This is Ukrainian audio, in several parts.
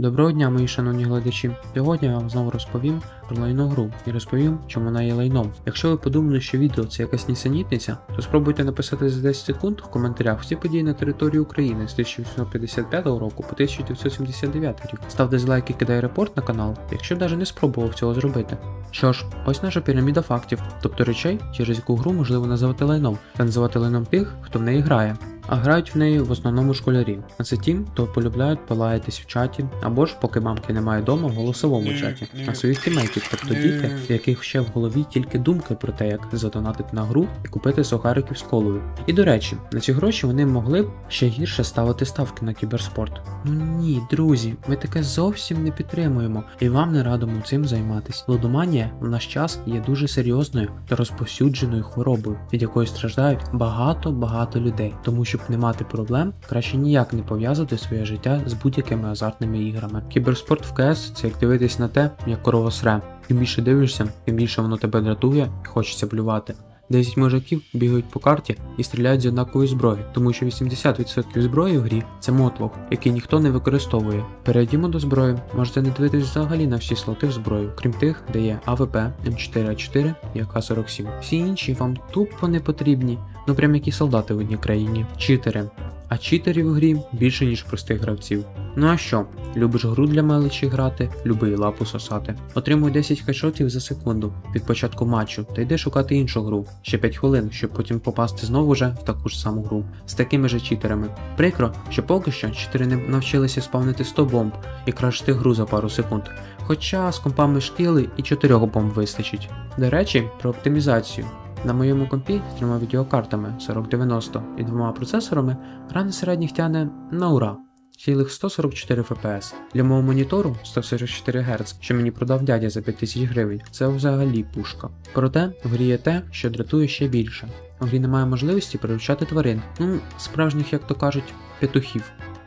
Доброго дня, мої шановні глядачі. Сьогодні я вам знову розповім про лайну гру і розповім, чому вона є лайном. Якщо ви подумали, що відео це якась нісенітниця, то спробуйте написати за 10 секунд в коментарях всі події на території України з 1855 року по 1979 рік. Став дизлайк і кидай репорт на канал, якщо навіть не спробував цього зробити. Що ж, ось наша піраміда фактів, тобто речей, через яку гру можливо називати лайном, та називати лайном тих, хто в неї грає. А грають в неї в основному школярі. А це ті, хто полюбляють полаятись в чаті, або ж поки мамки немає вдома в голосовому чаті, на своїх тімейтів, тобто діти, в яких ще в голові тільки думки про те, як задонатити на гру і купити сухариків з колою. І до речі, на ці гроші вони могли б ще гірше ставити ставки на кіберспорт. Ну ні, друзі, ми таке зовсім не підтримуємо, і вам не радимо цим займатися. Лудоманія в наш час є дуже серйозною та розповсюдженою хворобою, від якої страждають багато-багато людей. Тому щоб не мати проблем, краще ніяк не пов'язувати своє життя з будь-якими азартними іграми. Кіберспорт в КС це як дивитись на те, як корова сре. Чим більше дивишся, тим більше воно тебе дратує і хочеться блювати. 10 мужиків бігають по карті і стріляють з однакової зброї, тому що 80% зброї в грі це мотлох, який ніхто не використовує. Перейдімо до зброї. Можете не дивитись взагалі на всі слоти в зброю, крім тих, де є АВП, М4А4 і АК-47. Всі інші вам тупо не потрібні, ну прям як і солдати в одній країні. Читери. А читерів в грі більше, ніж простих гравців. Ну а що, любиш гру для мелочі грати, люби і лапу сосати. Отримуй 10 хедшотів за секунду від початку матчу та йди шукати іншу гру. Ще 5 хвилин, щоб потім попасти знову вже в таку ж саму гру з такими же читерами. Прикро, що поки що читери не навчилися спавнити 100 бомб і крашити гру за пару секунд. Хоча з компами шкіли і 4 бомб вистачить. До речі, про оптимізацію. На моєму компі з трьома відеокартами 4090 і двома процесорами гра середніх тяне на ура. Цілих 144 FPS. Для мого монітору 144 Гц, що мені продав дядя за 5000 гривень, це взагалі пушка. Проте в грі є те, що дратує ще більше. У грі немає можливості приручати тварин, ну, справжніх, як то кажуть, петухів.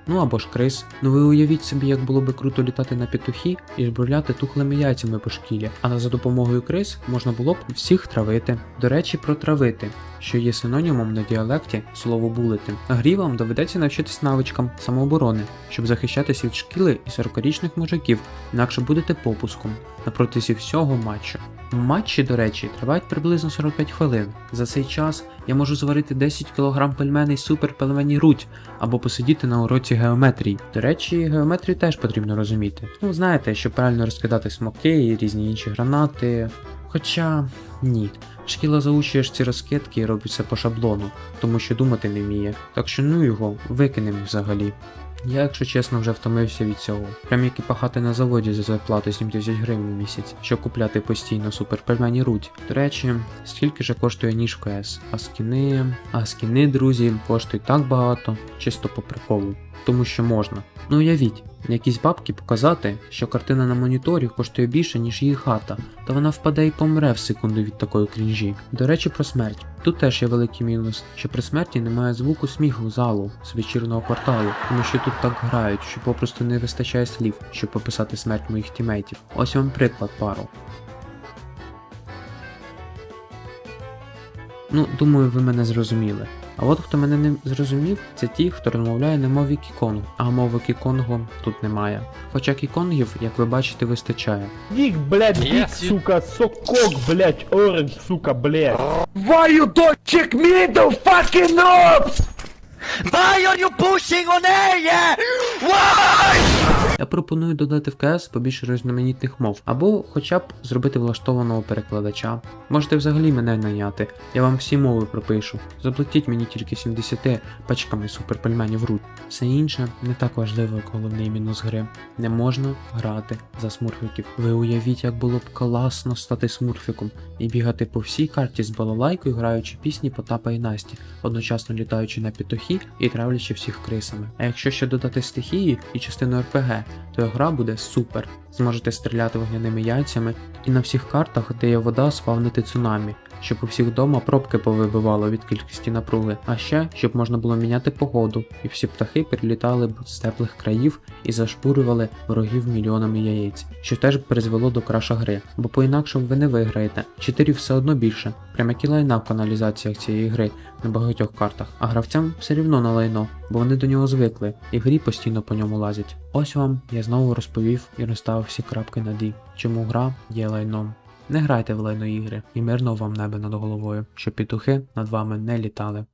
Ну або ж крис. Ну ви уявіть собі, як було би круто літати на петухі і жбурляти тухлими яйцями по шкілі, але за допомогою крис можна було б всіх травити. До речі, про травити, що є синонімом на діалекті слово булити. Вам доведеться навчитись навичкам самооборони, щоб захищатися від шкіли і 40-річних мужиків, інакше будете попуском на протязі всього матчу. Матчі, до речі, тривають приблизно 45 хвилин. За цей час я можу зварити 10 кг пельменей супер пельмені руть або посидіти на уроці геометрії. До речі, геометрію теж потрібно розуміти. Ну, знаєте, щоб правильно розкидати смоки і різні інші гранати. Хоча ні. Шкіла заучуєш ці розкидки і робить все по шаблону, тому що думати не вміє. Так що ну його, викинемо взагалі. Я, якщо чесно, вже втомився від цього. Прям як і пахати на заводі за зарплату 7 тисяч гривень у місяць, щоб купляти постійно суперпельмені руть. До речі, скільки же коштує ніж в КС? А скіни. А скіни, друзі, коштують так багато, чисто по приколу. Тому що можна. Ну уявіть, якісь бабки показати, що картина на моніторі коштує більше, ніж її хата, та вона впаде і помре в секунду від такої крінжі. До речі, про смерть. Тут теж є великий мінус, що при смерті немає звуку сміху залу з вечірного кварталу, тому що тут так грають, що попросту не вистачає слів, щоб описати смерть моїх тімейтів. Ось вам приклад пару. Ну, думаю, ви мене зрозуміли. А от хто мене не зрозумів, це ті, хто розмовляє на мові кіконгу, а мови кіконгу тут немає. Хоча кіконгів, як ви бачите, вистачає. Дик, блядь, Yes. сука, сокок, блядь, оранж, сука, блядь. Why you don't check me the fucking noobs? Why are you pushing on air, yeah? Why? Я пропоную додати в КС побільше різноманітних мов, або хоча б зробити влаштованого перекладача. Можете взагалі мене найняти, я вам всі мови пропишу. Заплатіть мені тільки 70 пачками суперпельменів рут. Все інше не так важливо, як головний мінус гри. Не можна грати за смурфиків. Ви уявіть, як було б класно стати смурфиком і бігати по всій карті з балалайкою, граючи пісні Потапа і Насті, одночасно літаючи на петухі і травлячи всіх крисами. А якщо ще додати стихії і частину РПГ, то гра буде супер. зможете стріляти вогняними яйцями, і на всіх картах, де є вода, спавнити цунамі, щоб у всіх вдома пробки повибивало від кількості напруги, а ще щоб можна було міняти погоду, і всі птахи прилітали б з теплих країв і зашпурювали ворогів мільйонами яєць, що теж призвело до краша гри, бо по-інакшому ви не виграєте. Читерів все одно більше, прям як лайна в каналізаціях цієї гри на багатьох картах, а гравцям все рівно на лайно, бо вони до нього звикли, і в грі постійно по ньому лазять. Ось вам я знову розповів і розставив всі крапки над «і», чому гра є лайном. Не грайте в лайно ігри і мирного вам небе над головою, щоб петухи над вами не літали.